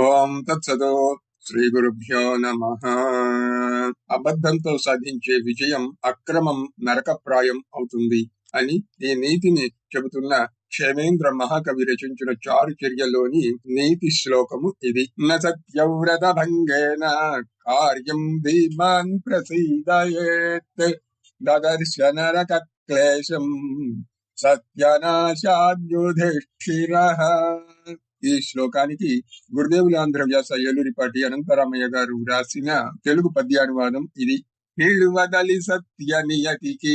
ఓం తత్సదో శ్రీ గురుభ్యో నమ. అబద్ధంతో సాధించే విజయం అక్రమం నరకప్రాయం అవుతుంది అని ఈ నీతిని చెబుతున్న క్షేమేంద్ర మహాకవి రచించిన చారు చర్యలోని నీతి శ్లోకము ఇది. నత్యవ్రత భంగేన కార్యం ధీమాన్ ప్రసీదయేత్ దదర్శ నరక క్లేశం సత్యనాశాద్యుధిష్ఠిర. ఈ శ్లోకానికి గురుదేవులాంధ్ర వ్యాస ఏలూరిపాటి అనంతరామయ్య గారు రాసిన తెలుగు పద్యానువాదం ఇది. నిలువదలి సత్య నియతికి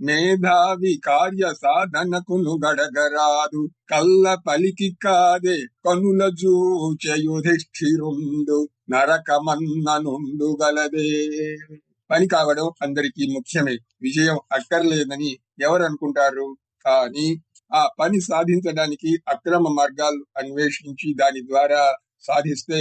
మేధావి కార్య సాధనకును గడగరాదు. కళ్ళ పలికి కాదే కనుల జూచయుధిష్ఠిరుండు. నరకమన్ననుండు గలదే. పని కావడం అందరికీ ముఖ్యమే. విజయం అక్కర్లేదని ఎవరు అనుకుంటారు కానీ ఆ పని సాధించడానికి అక్రమ మార్గాలు అన్వేషించి దాని ద్వారా సాధిస్తే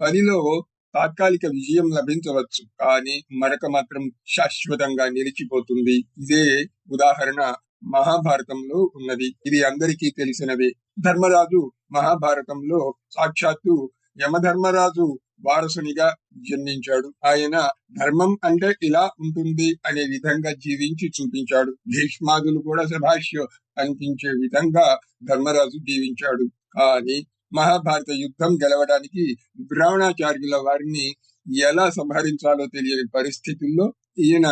పనిలో తాత్కాలిక విజయం లభించవచ్చు. కానీ మరొక మాత్రం శాశ్వతంగా నిలిచిపోతుంది. ఇదే ఉదాహరణ మహాభారతంలో ఉన్నది. ఇది అందరికీ తెలిసినదే. ధర్మరాజు మహాభారతంలో సాక్షాత్తు యమధర్మరాజు వారసునిగా జన్మించాడు. ఆయన ధర్మం అంటే ఇలా ఉంటుంది అనే విధంగా జీవించి చూపించాడు. భీష్మాదులు కూడా సభాష్య అనిపించే విధంగా ధర్మరాజు జీవించాడు. అని మహాభారత యుద్ధం గెలవడానికి బ్రాహ్మణాచార్యుల వారిని ఎలా సంహరించాలో తెలియని పరిస్థితుల్లో ఈయన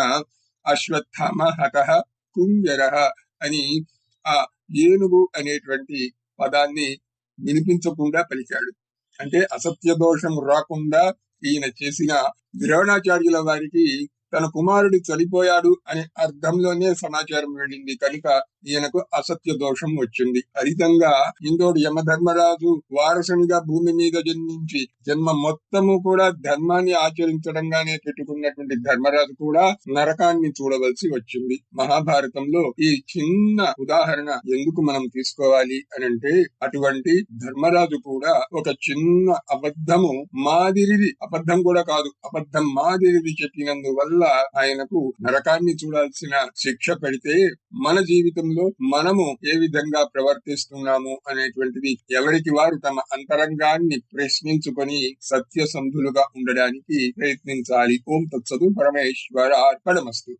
అశ్వత్థామ హత కుంజర అని ఆ ఏనుగు అనేటువంటి పదాన్ని వినిపించకుండా పలికాడు. అంటే అసత్య దోషం రాకుండా ఈయన చేసిన ద్రోణాచార్యుల వారికి తన కుమారుడు చనిపోయాడు అనే అర్థంలోనే సమాచారం వెళ్ళింది. కనుక ఈయనకు అసత్య దోషం వచ్చింది. ఫలితంగా ఇందోడు యమధర్మరాజు వారసునిగా భూమి మీద జన్మించి జన్మ మొత్తము కూడా ధర్మాన్ని ఆచరించడంగానే పెట్టుకున్నటువంటి ధర్మరాజు కూడా నరకాన్ని చూడవలసి వచ్చింది. మహాభారతంలో ఈ చిన్న ఉదాహరణ ఎందుకు మనం తీసుకోవాలి అని అంటే అటువంటి ధర్మరాజు కూడా ఒక చిన్న అబద్ధము మాదిరిది అబద్ధం కూడా కాదు అబద్ధం మాదిరిది చెప్పినందువల్ల ఆయనకు నరకాన్ని చూడాల్సిన శిక్ష పెడితే మన జీవితం జీవితంలో మనము ఏ విధంగా ప్రవర్తిస్తున్నాము అనేటువంటిది ఎవరికి వారు తమ అంతరంగాన్ని ప్రశ్నించుకొని సత్యసంధులుగా ఉండడానికి ప్రయత్నించాలి. ఓం తత్సదు పరమేశ్వర అర్పణమస్తు